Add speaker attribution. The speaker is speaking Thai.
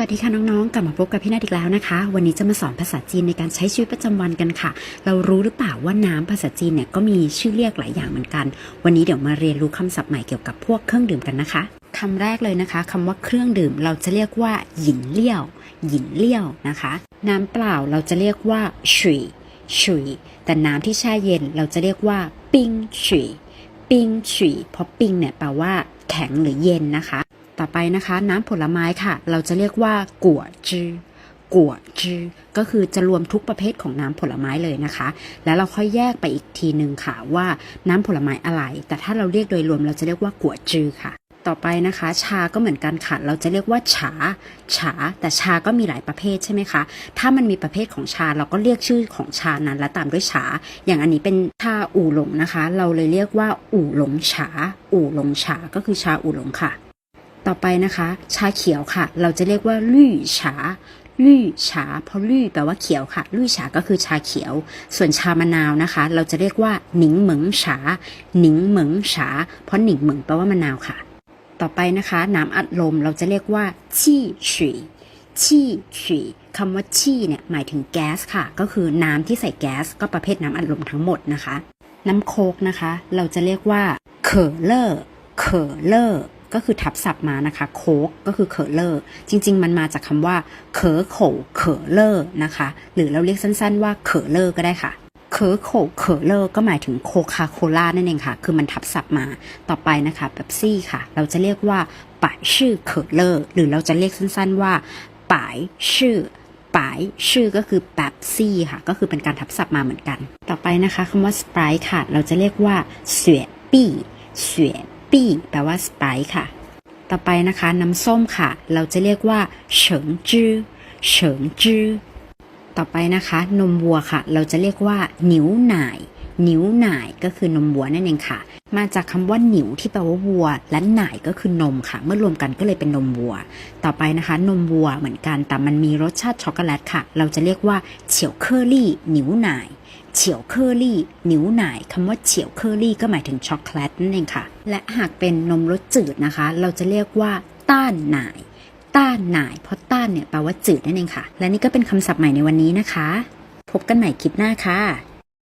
Speaker 1: สวัสดีค่ะน้องๆ กลับมาพบกับพี่นาอีกแล้วนะคะ วันนี้จะมาสอนภาษาจีนในการใช้ชีวิตประจำวันกันค่ะ เรารู้หรือเปล่าว่าน้ำภาษาจีนเนี่ยก็มีชื่อเรียกหลายอย่างเหมือนกัน วันนี้เดี๋ยวมาเรียนรู้คำศัพท์ใหม่เกี่ยวกับพวกเครื่องดื่มกันนะคะคำแรกเลยนะคะคำว่าเครื่องดื่มเราจะเรียกว่า หยินเลี่ยว หยินเลี่ยวนะคะ น้ำเปล่าเราจะเรียกว่าฉุยฉุยแต่น้ำที่แช่เย็นเราจะเรียกว่าปิ้งฉุยปิ้งฉุยเพราะปิ้งเนี่ยแปลว่าแข็งหรือเย็นนะคะ ต่อไปนะคะ น้ำผลไม้ค่ะ เราจะเรียกว่ากัวจือกัวจือก็คือจะรวมทุกประเภทของน้ำผลไม้เลยนะคะ แล้วเราค่อยแยกไปอีกทีหนึ่งค่ะว่าน้ำผลไม้อะไร แต่ถ้าเราเรียกโดยรวมเราจะเรียกว่ากัวจือค่ะต่อไปนะคะ ชาก็เหมือนกันค่ะ เราจะเรียกว่าฉา ฉา แต่ชาก็มีหลายประเภทใช่ไหมคะ ถ้ามันมีประเภทของชาเราก็เรียกชื่อของชานั้นและตามด้วยฉา อย่างอันนี้เป็นชาอู่หลงนะคะ เราเลยเรียกว่าอู่หลงฉา อู่หลงฉา ก็คือชาอู่หลงค่ะ ต่อไปนะคะ ชาเขียวค่ะ เราจะเรียกว่าลี่ฉาลี่ฉาเพราะลี่แปลว่าเขียวค่ะลี่ฉาก็คือชาเขียว ส่วนชามะนาวนะคะ เราจะเรียกว่าหนิงเหมิงฉาหนิงเหมิงฉาเพราะหนิงเหมิงแปลว่ามะนาวค่ะ ต่อไปนะคะ น้ำอัดลมเราจะเรียกว่าชี่ฉี่ชี่ฉี่คำว่าชี่เนี่ยหมายถึงแก๊สค่ะ ก็คือน้ำที่ใส่แก๊สก็ประเภทน้ำอัดลมทั้งหมดนะคะ น้ำโคกนะคะ เราจะเรียกว่าเคอเลอร์เคอเลอร์ ก็คือทับศัพท์มานะคะโคกก็คือเคอเลอร์จริง ๆ มันมาจากคำว่าเคอโขเคอเลอร์นะคะ หรือเราเรียกสั้นๆว่าเคอเลอร์ก็ได้ค่ะเคอโขเคอเลอร์ก็หมายถึงโคคาโคล่านั่นเองค่ะ คือมันทับศัพท์มาต่อไปนะคะเบบซี่ค่ะ เราจะเรียกว่าป่ายชื่อเคอเลอร์หรือเราจะเรียกสั้นๆว่าป่ายชื่อปายชื่อก็คือแป๊บซี่ค่ะ ก็คือเป็นการทับศัพท์มาเหมือนกัน ต่อไปนะคะคำว่าสไปร์ค่ะ เราจะเรียกว่าเสวยปี้เสวย ปี้แปลว่าสไปค่ะ ต่อไปนะคะ น้ำส้มค่ะ เราจะเรียกว่าเฉิงจื้อเฉิงจื้อต่อไปนะคะ นมวัวค่ะ เราจะเรียกว่าหนิวหน่ายหนิวหน่ายก็คือนมวัวนั่นเองค่ะ มาจากคำว่าหนิวที่แปลว่าวัว และหน่ายก็คือนมค่ะ เมื่อรวมกันก็เลยเป็นนมวัว ต่อไปนะคะ นมวัวเหมือนกันแต่มันมีรสชาติช็อกโกแลตค่ะ เราจะเรียกว่าเฉียวเคอรี่หนิวหน่าย เฉียวเคอรี่หนิวหน่ายคำว่าเฉียวเคอรี่ก็หมายถึงช็อกโกแลตนั่นเองค่ะ และหากเป็นนมรสจืดนะคะ เราจะเรียกว่าต้านหน่าย ต้านหน่าย เพราะต้านเนี่ยแปลว่าจืดนั่นเองค่ะ และนี่ก็เป็นคำศัพท์ใหม่ในวันนี้นะคะ พบกันใหม่คลิปหน้าค่ะ